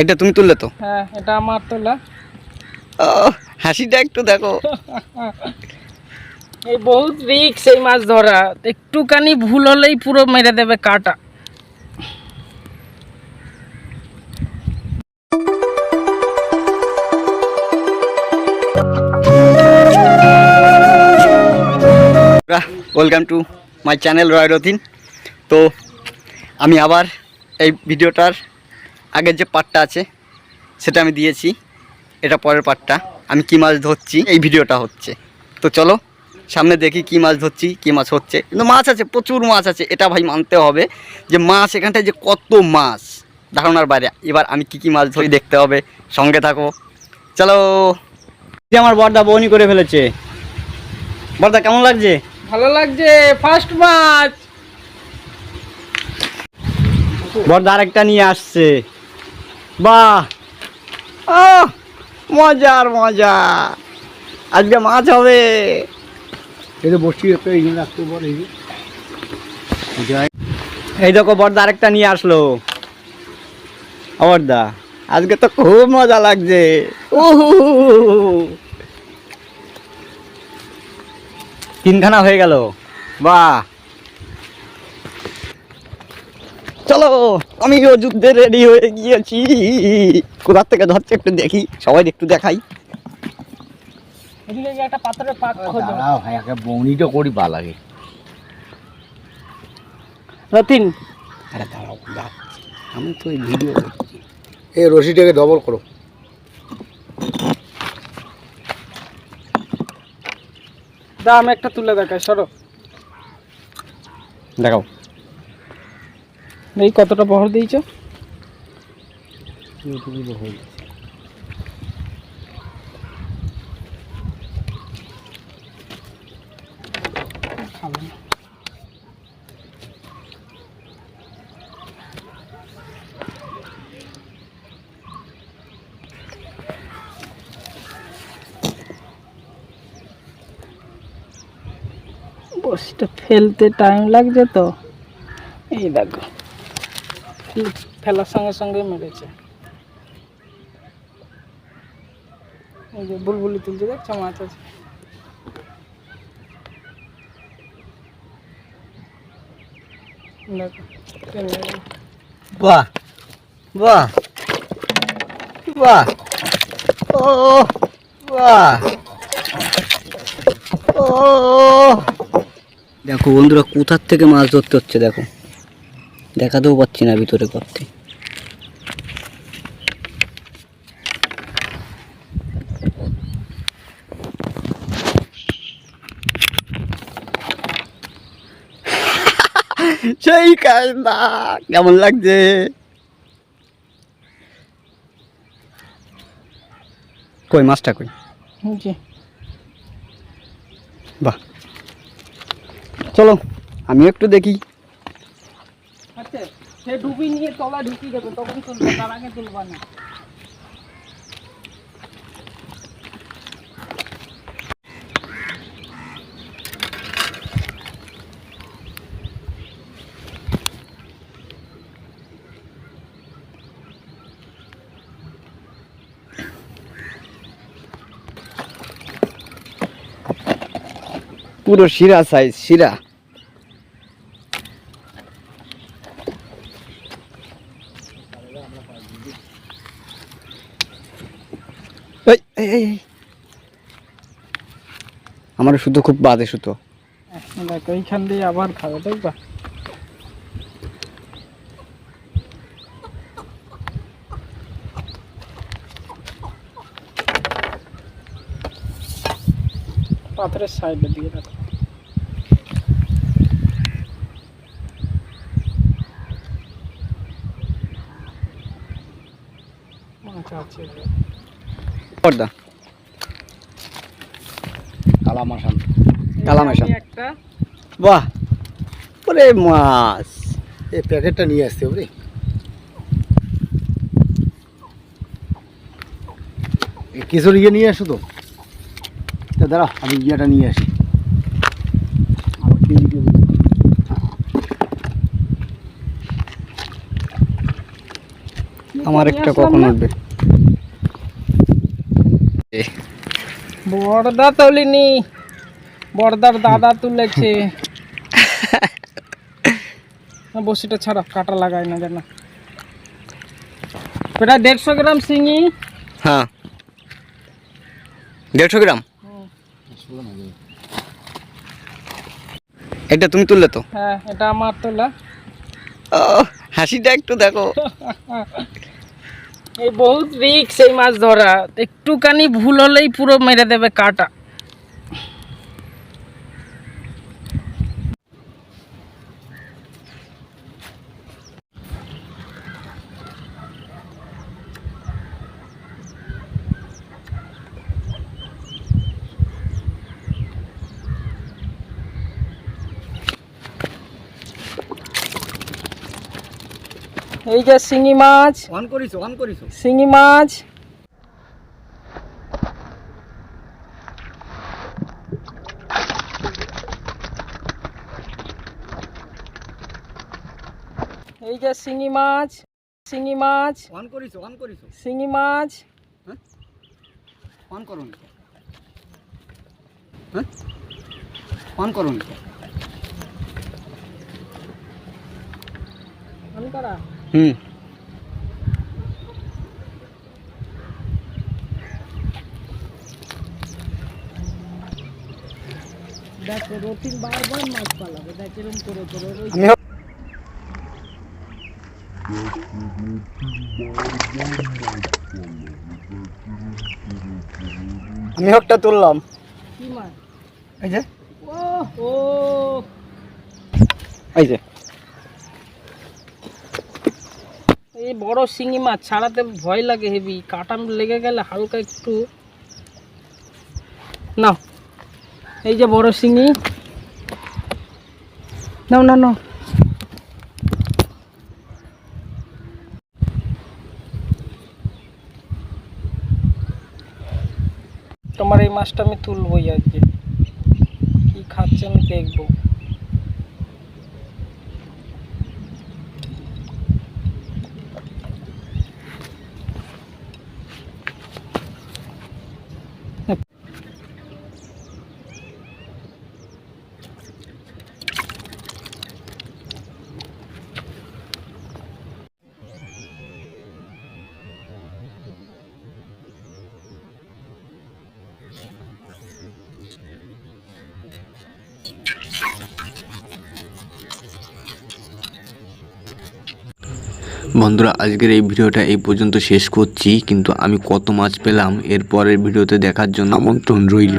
এটা তুমি তুললে তো? হ্যাঁ এটা আমার তোলা। ও, হাসিটা একটু দেখো। এই বহুত রিক্স এই মাছ ধরা। একটুখানি ভুল হলেই পুরো মেরে দেবে কাটা। Welcome to my channel Roy Rathin তো আমি আবার এই ভিডিওটার আগের যে পার্টটা আছে সেটা আমি দিয়েছি। এটা পরের পাটটা। আমি কী মাছ ধরছি এই ভিডিওটা হচ্ছে। তো চলো সামনে দেখি কী মাছ ধরছি কী মাছ হচ্ছে। কিন্তু মাছ আছে প্রচুর মাছ আছে এটা ভাই মানতে হবে যে মাছ এখানটায় যে কত মাছ। ধারণার বাইরে। এবার আমি কি কি মাছ ধরি দেখতে হবে। সঙ্গে থাকো। চলো। যে আমার বর্দা বৌনি করে ফেলেছে। বর্দা কেমন লাগছে? ভালো লাগছে ফার্স্ট মাছ বর্দা আরেকটা নিয়ে আসছে। বাহ। আহ, মজার মজা আজকে মাছ হবে। এটা বসি একটা এখানে রাখতে পারে। এই দেখো বর্দা আরেকটা নিয়ে আসলো। ও বর্দা আজকে তো খুব মজা লাগছে। উহু। তিনখানা হয়ে গেল। বাহ। চলো আমিও যুদ্ধে রেডি হয়ে গিয়েছি। কোথার থেকে ধরছে একটু দেখি সবাই একটু দেখাই। একটা পাথরের পাক ভাই বৌনিটা করি বা লাগে। রতিন। আরে দাঁড়াও যাচ্ছি। আমি তো এই ভিডিও করছি। এই রশিটাকে ডবল করো। দা আমি একটা তুলে দেখাই সরো। দেখাও। এই কতটা বহর দিয়েছ? বসিটা ফেলতে টাইম লাগছে তো। এই দেখো। ফেলার সঙ্গে সঙ্গে মেরেছে। এই যে বুলবুলি তুলতে দেখছ? মাছ আছে। বাহ বাহ বাহ ও বাহ ও। দেখো বন্ধুরা কোথার থেকে মাছ ধরতে হচ্ছে দেখো। দেখাতেও পাচ্ছি না ভিতরে করতে। সেই কায়দা কেমন লাগছে? কই মাছটা কই? বাহ। চলো আমি একটু দেখি। সে ডুবি নিয়ে তলা ঢুকিয়ে দেবে, তখন তুলবে তার আগে তুলবা না। পুরো শিরা সাইজ শিরা এই, এই, এই, এই। আমার শুধু খুব বাদে সুতো। দেখো এইখান দিয়ে আবার খাবে দেখবা পাথরের সাইডে দিয়ে রাখো। পর্দা। কালা মাসান কালা। বাহ! ওরে মাছ! এই প্যাকেটটা নিয়ে আসতে হবে কিছু ইয়ে নিয়ে আসো তো। তা দাঁড়া আমি ইয়েটা নিয়ে আসি। আমার একটা কখন। উঠবে? বড়দা তোলেনি বড়দার দাদা তুলেছে। বসিটা ছাড়া কাটা লাগায় না যেন। প্রায় দেড়শো গ্রাম শিঙি। হ্যাঁ। দেড়শো গ্রাম? এটা তুমি তুললে তো? হ্যাঁ এটা আমার তোলা। ও, হাসিটা একটু দেখো। এই বহুত রিক্স এই মাছ ধরা। একটুখানি ভুল হলেই পুরো মেরে দেবে কাটা। এই যে শিঙি মাছ। অন করিস অন করিস শিঙি মাছ। এই যে শিঙি মাছ শিঙি মাছ। অন করিস অন করিস শিঙি মাছ। অন করুন। অন করুন। অন করা। হুম। দেখো রতিন বারবার মাছ পালাবে। দেখ এরকম করে করে আমি আমি হোকটা তুললাম। কি মাছ? এই যে। ও ও এই যে। এই বড় শিঙি মাছ ছাড়াতে ভয় লাগে হেভি কাটা লেগে গেলে হালকা একটু। নাও, এই যে বড় শিঙি। নাও না নাও। তোমার এই মাছটা আমি তুলবই আজকে। কি খাচ্ছে আমি দেখব। বন্ধুরা, আজকের এই ভিডিওটা এই পর্যন্ত শেষ করছি, কিন্তু আমি কত মাছ পেলাম এর পরের ভিডিওতে দেখার জন্য আমন্ত্রণ রইল।